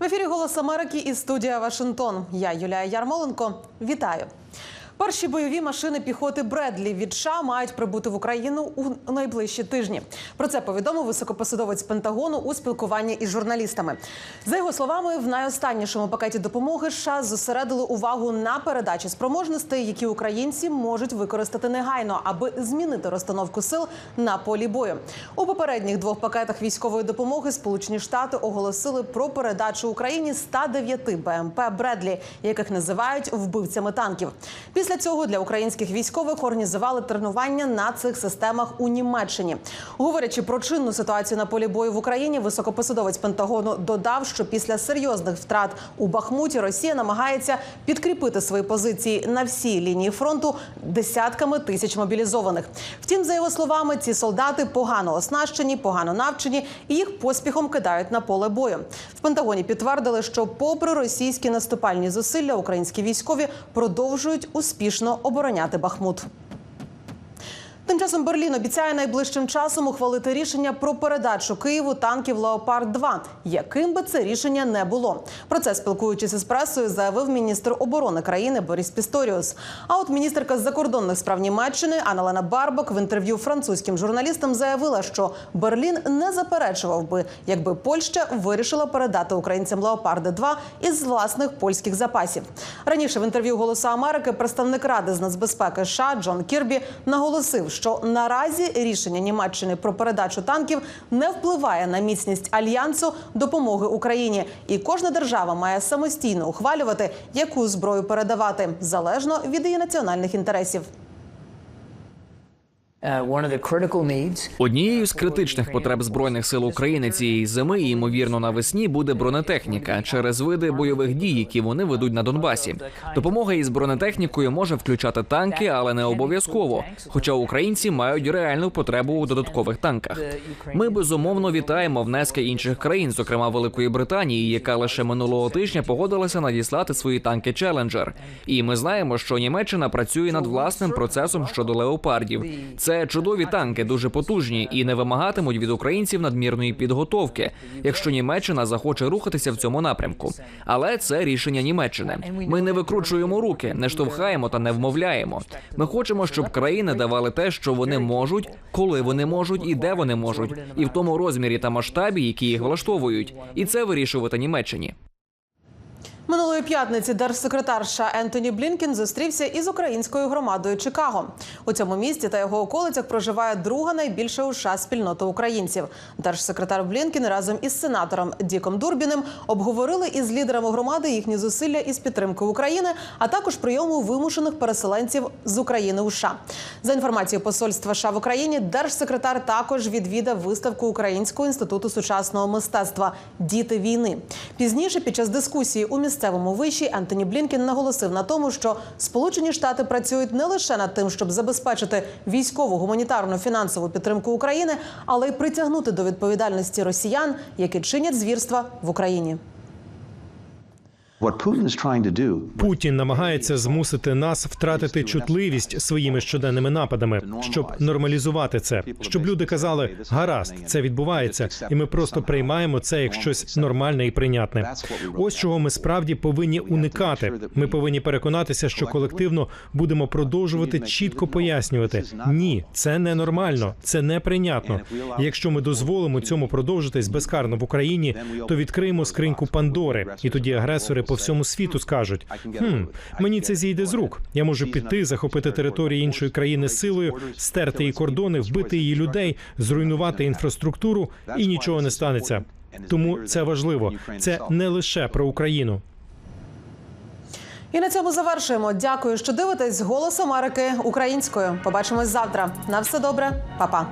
В ефірі Голос Америки і студія Вашингтон. Я Юлія Ярмоленко. Вітаю. Перші бойові машини піхоти Бредлі від США мають прибути в Україну у найближчі тижні. Про це повідомив високопосадовець Пентагону у спілкуванні із журналістами. За його словами, в найостаннішому пакеті допомоги США зосередили увагу на передачі спроможностей, які українці можуть використати негайно, аби змінити розстановку сил на полі бою. У попередніх двох пакетах військової допомоги Сполучені Штати оголосили про передачу Україні 109 БМП Бредлі, яких називають вбивцями танків. Після цього для українських військових організували тренування на цих системах у Німеччині. Говорячи про чинну ситуацію на полі бою в Україні, високопосадовець Пентагону додав, що після серйозних втрат у Бахмуті Росія намагається підкріпити свої позиції на всій лінії фронту десятками тисяч мобілізованих. Втім, за його словами, ці солдати погано оснащені, погано навчені і їх поспіхом кидають на поле бою. В Пентагоні підтвердили, що, попри російські наступальні зусилля, українські військові продовжують успішно обороняти Бахмут. Тим часом Берлін обіцяє найближчим часом ухвалити рішення про передачу Києву танків Леопард 2 яким би це рішення не було. Про це спілкуючись із пресою, заявив міністр оборони країни Борис Пісторіус. А от міністерка закордонних справ Німеччини Аналена Барбок в інтерв'ю французьким журналістам заявила, що Берлін не заперечував би, якби Польща вирішила передати українцям Леопарди 2 із власних польських запасів. Раніше в інтерв'ю Голосу Америки представник ради з нацбезпеки США Джон Кірбі наголосив, що наразі рішення Німеччини про передачу танків не впливає на міцність альянсу допомоги Україні, і кожна держава має самостійно ухвалювати, яку зброю передавати залежно від її національних інтересів. Однією з критичних потреб збройних сил України цієї зими і ймовірно навесні буде бронетехніка через види бойових дій, які вони ведуть на Донбасі. Допомога із бронетехнікою може включати танки, але не обов'язково. Хоча українці мають реальну потребу у додаткових танках. Ми безумовно вітаємо внески інших країн, зокрема Великої Британії, яка лише минулого тижня погодилася надіслати свої танки Челенджер. І ми знаємо, що Німеччина працює над власним процесом щодо леопардів. Це чудові танки, дуже потужні і не вимагатимуть від українців надмірної підготовки, якщо Німеччина захоче рухатися в цьому напрямку. Але це рішення Німеччини. Ми не викручуємо руки, не штовхаємо та не вмовляємо. Ми хочемо, щоб країни давали те, що вони можуть, коли вони можуть і де вони можуть, і в тому розмірі та масштабі, які їх влаштовують, і це вирішувати Німеччині. Минулої п'ятниці держсекретар США Ентоні Блінкен зустрівся із українською громадою Чикаго. У цьому місті та його околицях проживає друга найбільша у США спільнота українців. Держсекретар Блінкен разом із сенатором Діком Дурбіним обговорили із лідерами громади їхні зусилля із підтримки України, а також прийому вимушених переселенців з України у США. За інформацією посольства США в Україні, держсекретар також відвідав виставку Українського інституту сучасного мистецтва Діти війни. Пізніше, під час дискусії у місцевому виші, Антоні Блінкен наголосив на тому, що Сполучені Штати працюють не лише над тим, щоб забезпечити військову, гуманітарну, фінансову підтримку України, але й притягнути до відповідальності росіян, які чинять звірства в Україні. Путін намагається змусити нас втратити чутливість своїми щоденними нападами, щоб нормалізувати це, щоб люди казали гаразд, це відбувається, і ми просто приймаємо це як щось нормальне і прийнятне. Ось чого ми справді повинні уникати. Ми повинні переконатися, що колективно будемо продовжувати чітко пояснювати: ні, це не нормально, це не прийнятно. Якщо ми дозволимо цьому продовжитись безкарно в Україні, то відкриємо скриньку Пандори, і тоді агресори по всьому світу скажуть: хм, мені це зійде з рук. Я можу піти, захопити території іншої країни силою, стерти її кордони, вбити її людей, зруйнувати інфраструктуру, і нічого не станеться. Тому це важливо. Це не лише про Україну. І на цьому завершуємо. Дякую, що дивитесь голос Америки українською. Побачимось завтра. На все добре, Па-па.